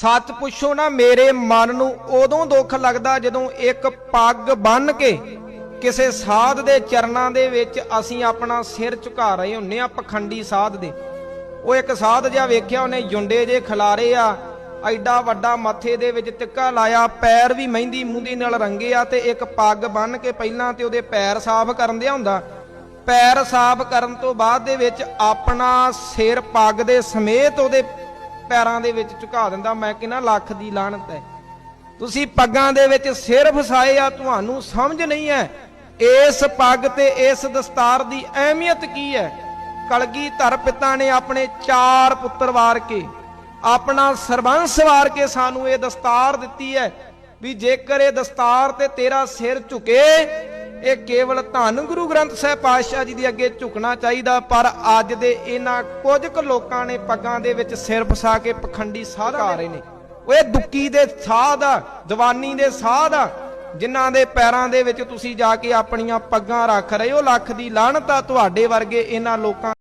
ਸੱਚ ਪੁੱਛੋ ਨਾ, ਮੇਰੇ ਮਨ ਨੂੰ ਉਦੋਂ ਦੁੱਖ ਲੱਗਦਾ ਜਦੋਂ ਇੱਕ ਪੱਗ ਬੰਨ ਕੇ ਕਿਸੇ ਸਾਧ ਦੇ ਚਰਨਾਂ ਦੇ ਵਿੱਚ ਅਸੀਂ ਆਪਣਾ ਸਿਰ ਝੁਕਾ ਰਹੇ ਹੁੰਨੇ ਆ ਪਖੰਡੀ ਸਾਧ ਦੇ। ਉਹ ਇੱਕ ਸਾਧ ਜਿਹਾ ਵੇਖਿਆ, ਉਹਨੇ ਜੁੰਡੇ ਜੇ ਖਿਲਾਰੇ ਆ, ਐਡਾ ਵੱਡਾ ਮੱਥੇ ਦੇ ਵਿੱਚ ਟਿੱਕਾ ਲਾਇਆ, ਪੈਰ ਵੀ ਮਹਿੰਦੀ ਮੁੰਦੀ ਨਾਲ ਰੰਗੇ ਆ ਤੇ ਇੱਕ ਪੱਗ ਬੰਨ ਕੇ ਪਹਿਲਾਂ ਤੇ ਉਹਦੇ ਪੈਰ ਸਾਫ਼ ਕਰਨ ਦਿਆ ਹੁੰਦਾ। ਪੈਰ ਸਾਫ਼ ਕਰਨ ਤੋਂ ਬਾਅਦ ਦੇ ਵਿੱਚ ਆਪਣਾ ਸਿਰ ਪੱਗ ਦੇ ਸਮੇਤ ਉਹਦੇ ਪੈਰਾਂ ਦੇ ਵਿੱਚ ਝੁਕਾ ਦਿੰਦਾ, ਮੈਂ ਕਹਿੰਦਾ, ਲੱਖ ਦੀ ਲਾਹਨਤ ਹੈ। ਤੁਸੀਂ ਪੱਗਾਂ ਦੇ ਵਿੱਚ ਸਿਰ ਫਸਾਏ ਆ, ਤੁਹਾਨੂੰ ਸਮਝ ਨਹੀਂ ਹੈ। ਇਸ ਪੱਗ ਤੇ ਇਸ ਦਸਤਾਰ ਦੀ ਅਹਿਮੀਅਤ ਕੀ ਹੈ? ਕਲਗੀ ਧਰ ਪਿਤਾ ਨੇ ਆਪਣੇ ਚਾਰ ਪੁੱਤਰ ਵਾਰ ਕੇ, ਆਪਣਾ ਸਰਬੰਸ ਵਾਰ ਕੇ ਸਾਨੂੰ ਇਹ ਦਸਤਾਰ ਦਿੱਤੀ ਹੈ ਵੀ ਜੇਕਰ ਇਹ ਦਸਤਾਰ ਤੇ ਤੇਰਾ ਸਿਰ ਝੁਕੇ ਇਹ ਕੇਵਲ ਧੰਨ ਗੁਰੂ ਗ੍ਰੰਥ ਸਾਹਿਬ ਪਾਤਸ਼ਾਹ ਜੀ ਦੇ ਅੱਗੇ ਝੁਕਣਾ ਚਾਹੀਦਾ, ਪਰ ਅੱਜ ਦੇ ਇਹਨਾਂ ਕੁਝ ਕੁ ਲੋਕਾਂ ਨੇ ਪੱਗਾਂ ਦੇ ਵਿੱਚ ਸਿਰ ਫਸਾ ਕੇ ਪਖੰਡੀ ਸਾਧ ਆ ਰਹੇ ਨੇ। ਓਏ ਦੁੱਕੀ ਦੇ ਸਾਧ ਆ, ਜਵਾਨੀ ਦੇ ਸਾਧ ਆ, ਜਿਨ੍ਹਾਂ ਦੇ ਪੈਰਾਂ ਦੇ ਵਿੱਚ ਤੁਸੀਂ ਜਾ ਕੇ ਆਪਣੀਆਂ ਪੱਗਾਂ ਰੱਖ ਰਹੇ ਹੋ, ਲੱਖ ਦੀ ਲਾਹਨਤ ਆ ਤੁਹਾਡੇ ਵਰਗੇ ਇਹਨਾਂ ਲੋਕਾਂ